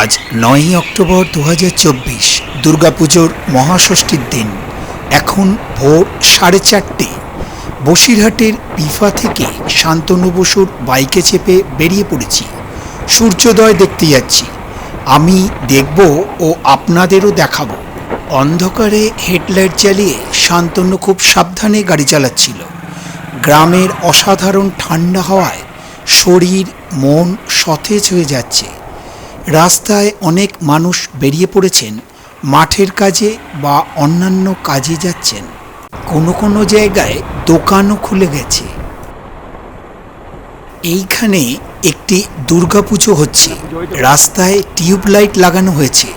আজ নয়ই অক্টোবর দু হাজার চব্বিশ, দুর্গাপুজোর মহাষষ্ঠীর দিন। এখন ভোর সাড়ে চারটে। বসিরহাটের পিফা থেকে শান্তনু বসুর বাইকে চেপে বেরিয়ে পড়েছি। সূর্যোদয় দেখতে যাচ্ছি। আমি দেখব ও আপনাদেরও দেখাবো। অন্ধকারে হেডলাইট চালিয়ে শান্তনু খুব সাবধানে গাড়ি চালাচ্ছিল। গ্রামের অসাধারণ ঠান্ডা হাওয়ায় শরীর, মন সতেজ হয়ে যাচ্ছে। রাস্তায় অনেক মানুষ বেরিয়ে পড়েছেন, মাঠের কাজে বা অন্যান্য কাজে যাচ্ছেন। কোনো কোনো জায়গায় দোকানও খুলে গেছে। এইখানে একটি দুর্গাপুজো হচ্ছে। রাস্তায় টিউবলাইট লাগানো হয়েছে।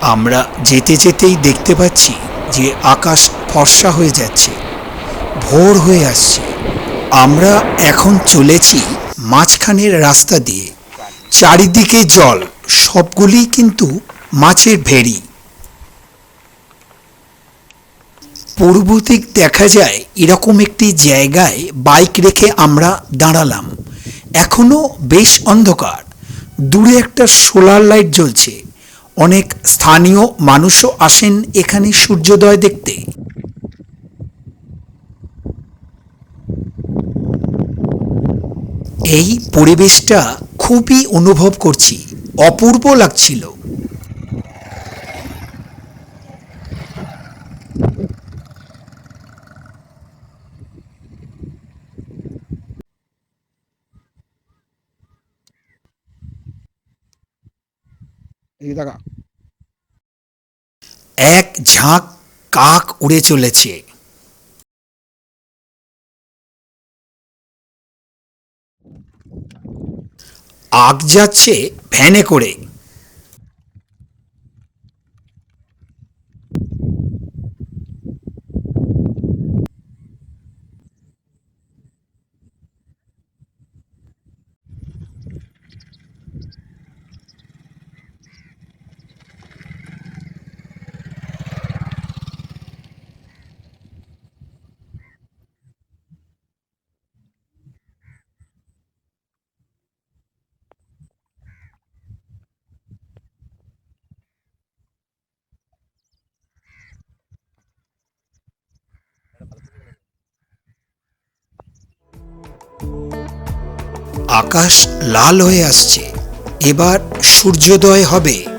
আমরা যেতে যেতেই দেখতে পাচ্ছি যে আকাশ ফর্সা হয়ে যাচ্ছে। ভোর হয়ে আসছে। আমরা এখন চলেছি মাঝখানের রাস্তা দিয়ে। চারিদিকে জল, সবগুলি কিন্তু মাছের ভেড়ি। পূর্ব দিক দেখা যায় এরকম একটি জায়গায় বাইক রেখে আমরা দাঁড়ালাম। এখনও বেশ অন্ধকার। দূরে একটা সোলার লাইট জ্বলছে। অনেক স্থানীয় মানুষও আসেন এখানে সূর্যোদয় দেখতে। এই পরিবেশটা খুবই অনুভব করছি অপূর্ব লাগছিল। এক ঝাঁক কাক উড়ে চলেছে। আগ যাচ্ছে ভ্যানে করে। আকাশ লাল হয়ে আসছে। এবার সূর্যোদয় হবে।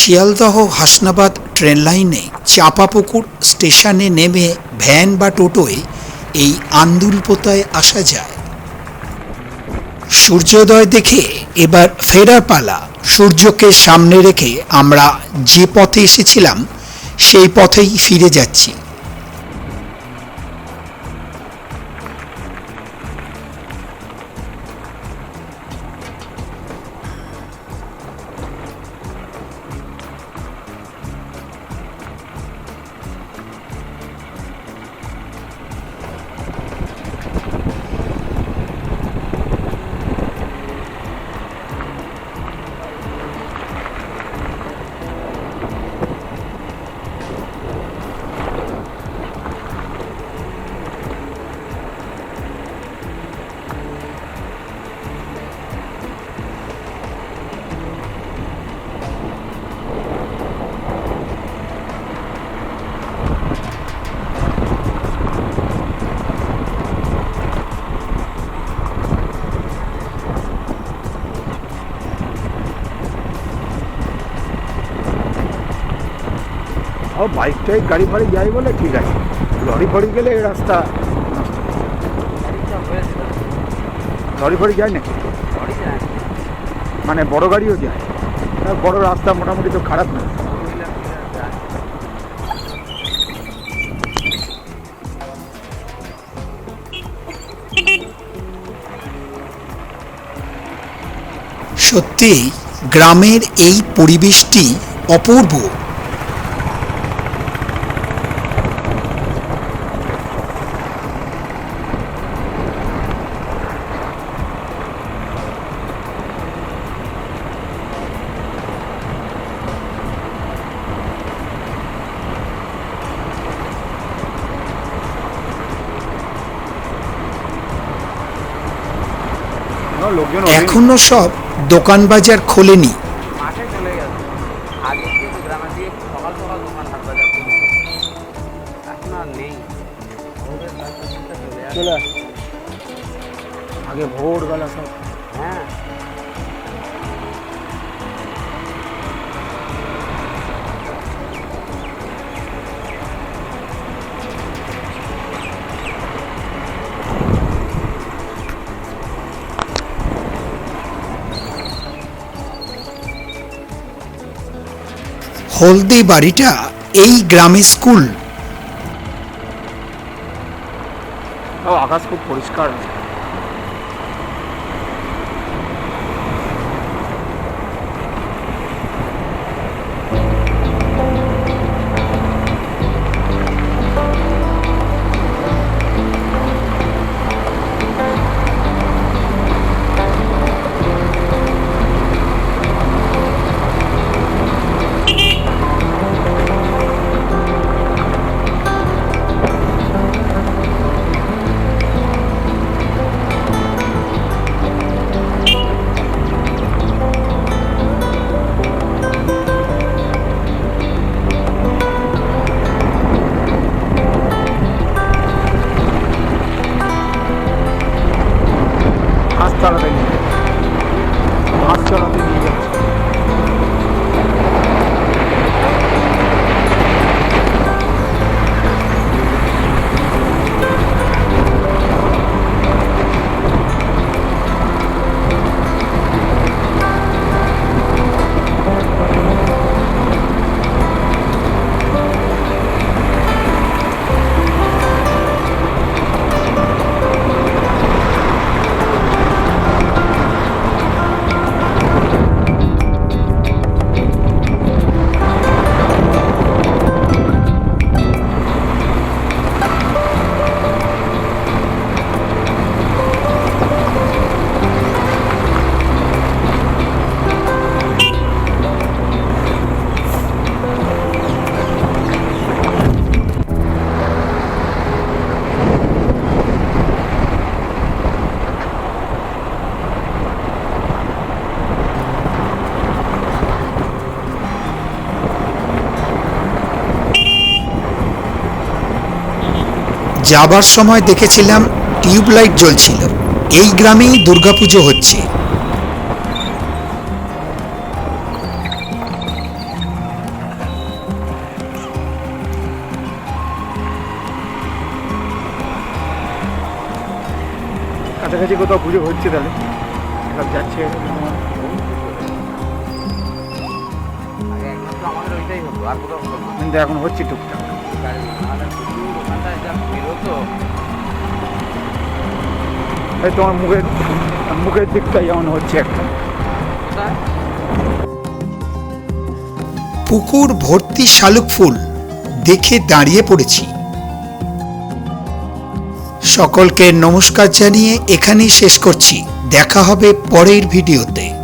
শিয়ালদহ হাসনাবাদ ট্রেন লাইনে চাপাপুকুর স্টেশনে নেমে ভ্যান বা টোটোয় এই আন্দুলপোতায় আসা যায়। সূর্যোদয় দেখে এবার ফেরার পালা। সূর্যকে সামনে রেখে আমরা যে পথে এসেছিলাম, সেই পথেই ফিরে যাচ্ছি। ও বাইক টাইক গাড়ি ফাড়ি যাই বলে ঠিক আছে। লরি ফড়ি গেলে এই রাস্তা। লরি ফড়ি যায় নাকি? মানে বড় গাড়িও যায়। বড় রাস্তা মোটামুটি তো খারাপ না। সত্যিই গ্রামের এই পরিবেশটি অপূর্ব। এখনও সব দোকান বাজার খোলেনি। মাঠে চলে গেছে। আগে ভোরবেলা সব। দিয়ে হলদে বাড়িটা এই গ্রামে স্কুল। আকাশ খুব পরিষ্কার। আছে যাবার সময় দেখেছিলাম টিউবলাইট জ্বলছিল। এই গ্রামেই দুর্গাপুজো হচ্ছে। কাছাকাছি কোথাও পুজো হচ্ছে তাহলে? সব যাচ্ছে। কিন্তু এখন হচ্ছে টুকটাক। এই তোমার মুখের মুখের দিকটা যেমন হচ্ছে একটা। পুকুর ভর্তি শালুক ফুল দেখে দাঁড়িয়ে পড়েছি। সকলকে নমস্কার জানিয়ে এখানেই শেষ করছি। দেখা হবে পরের ভিডিওতে।